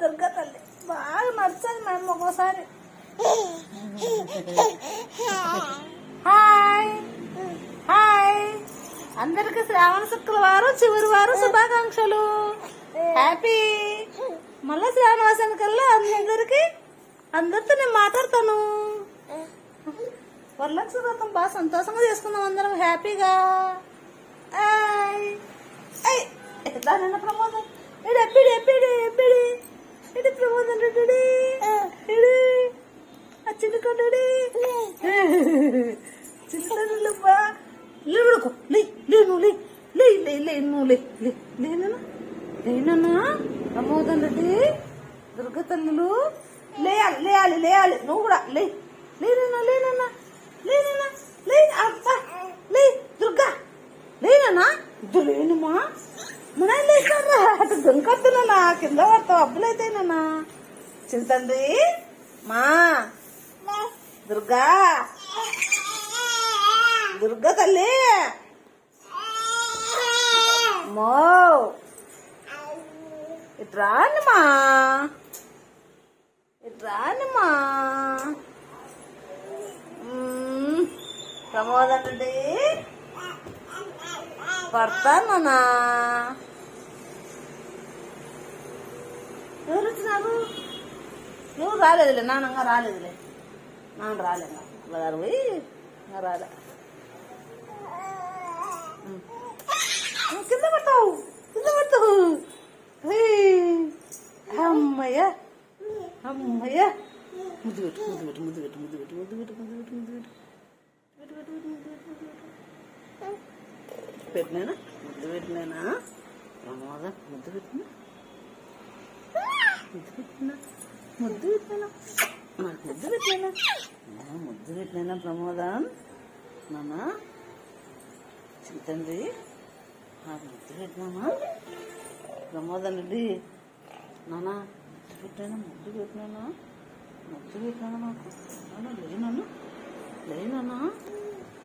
దుర్గా తల్లి. బాగా నచ్చాలి మేము ఒక్కోసారి. హాయ్. హాయ్. అందరికి శ్రావణ శుక్రవారం చివరి వారం శుభాకాంక్షలు. హ్యాపీ. మళ్ళీ శ్రావణవాసానికి కల్లా అందరికి అందరితో నేను మాట్లాడతాను. వరలక్ష వ్రతం బాగా సంతోషంగా చేసుకుందాం అందరం హ్యాపీగా. ఐ దానన్న ప్రమోదం? ఇడు ఎప్పిడి ఎప్పిడి ఎప్పిడి ఇడు ప్రమోదం రెడ్డి ఇడు ఆ. చిన్నకొండడి చిన్నబా లేవుడుకో లే. లే నువ్వు లే లే లే. లే నువ్వు లే లే లేనన్నా లేనన్నా ప్రమోదం రెడ్డి దుర్గ తల్లులు లేయాలి లేయాలి లేయాలి నువ్వు కూడా లే. లేనన్నా లేనన్నా లేనన్నా లే అబ్బా. లే దుర్గా. లేనన్నా ఇద్దరు లేనమ్మా మన లేచారా అటు దుంకొద్దునన్నా కింద పడతావు అబ్బులైతేనన్నా. చింతండి మా దుర్గా దుర్గా తల్లి మో ఇటు రానమ్మా ఇటు రానమ్మా మ్మ్. ప్రమోదం రెడ్డి. పడతానన్నా ఎవరు వచ్చినారు ఎవరు రాలేదులే నాన్నగా రాలేదులే నాన్న రాలేదు బజారు పోయి ఇంకా రాలే ఉమ్. నువ్వు కింద పడతావు కింద పడతావు ఏయ్. అమ్మయ్య అమ్మయ్య ముద్దు పెట్టు ముద్దు పెట్టు ముద్దు పెట్టు ముద్దు పెట్టు ముద్దు పెట్టు ముద్దు పెట్టు ముద్దు పెట్టు పెట్టు పెట్టినానా? ముద్దు పెట్టినానా? ప్రమోదం ముద్దు పెట్టినా? ముద్దు పెట్టినా? ముద్దు పెట్టినా? నాకు ముద్దు పెట్టినా? ముద్దు పెట్టినా ప్రమోదం? నానా? చింతండి నాకు ముద్దు పెట్టినామా ప్రమోదం రెడ్డి నానా ముద్దు పెట్టినా ముద్దు పెట్టినానా? ముద్దు పెట్టినా నాకు? నానా లేనన్నా లేనన్నా